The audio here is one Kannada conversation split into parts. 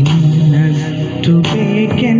ಇನ್ನಷ್ಟು ಬೇಕೆನ್ನ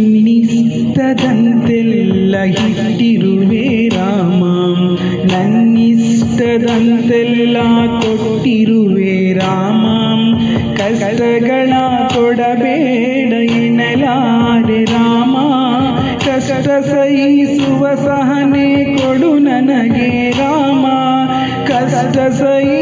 ನಿನ್ನಿಷ್ಟದಂತೆಲ್ಲ ಇಟ್ಟಿರುವೆ ರಾಮ. ನನ್ನಿಷ್ಟದಂತೆಲ್ಲ ಕೊಟ್ಟಿರುವೆ ರಾಮ. ಕಷ್ಟಗಳ ಕೊಡಬೇಡ ಎನ್ನಲಾರೆ ರಾಮ. ಕಷ್ಟ ಸಹಿಸುವ ಸಹನೆ ಕೊಡು ನನಗೆ ರಾಮ. ಕಷ್ಟ ಸಹಿಸುವ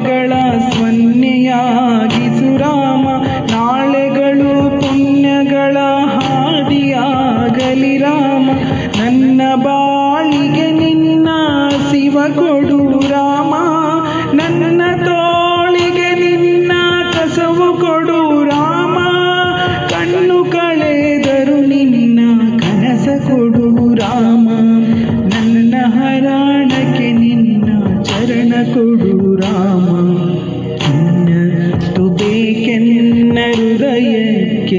ಪಾಪಗಳ ಸ್ವನ್ನೆಯಾಗಿಸು ರಾಮ ನಾಳೆಗಳು ಪುಣ್ಯಗಳ ಹಾದಿಯಾಗಲಿ ರಾಮ. ನನ್ನ ಬಾಳಿಗೆ ನಿನ್ನ ಶಿವ ಕೊಡು ರಾಮ. ನನ್ನ ತೋಳಿಗೆ ನಿನ್ನ ಕಸವು ಕೊಡು ರಾಮ. ಕಣ್ಣು ಕಳೆದರು ನಿನ್ನ ಕನಸ ಕೊಡು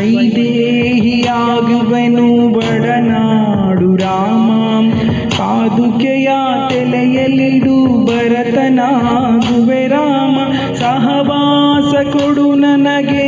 ವೈದೇಹಿಯಾಗುವೆನು ಬಡನಾಡು ರಾಮ. ಪಾದುಕೆಯ ತಲೆಯಲಿಡು ಭರತನಾಗುವೆ ರಾಮ. ಸಹವಾಸ ಕೊಡು ನನಗೆ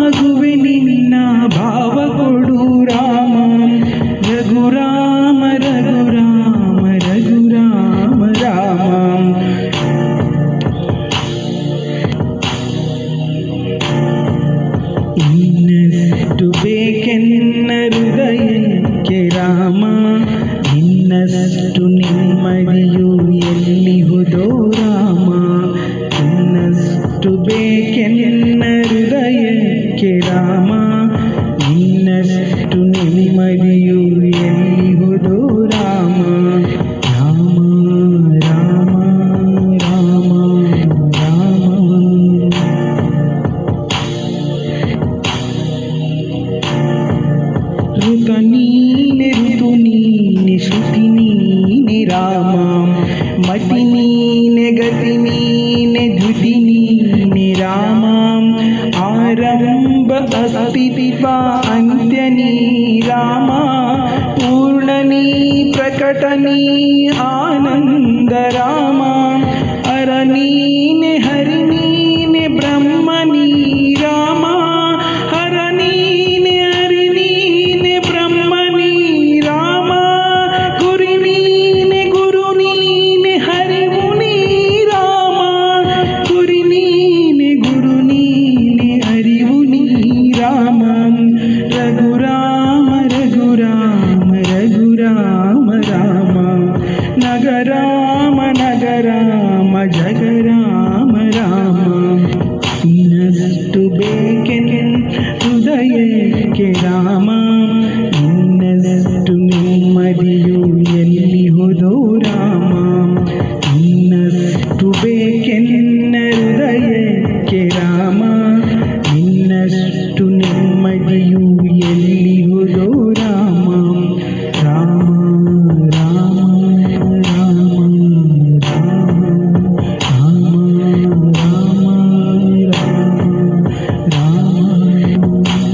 ಶಬರಿಯಾಗುವೆ ನಿನ್ನ ಭಾವ ಕೊಡು ರಾಮ ರಘುರಾಮ ರಘುರಾಮ ರಘುರಾಮ ರಾಮ ಇನ್ನಷ್ಟು ಬೇಕೆನ್ನ ಹೃದಯಕ್ಕೆ ರಾಮ ಇನ್ನಷ್ಟು ನೆಮ್ಮದಿಯು ಎಲ್ಲಿಹುದೋ हरियो हरि हो राम राम राम राम राम ऋतनीन ऋतुनीन श्रुतिनीन राम मतिनीन गतिनीन धुतिनीन राम आरंभ अस्ति पिपा Me.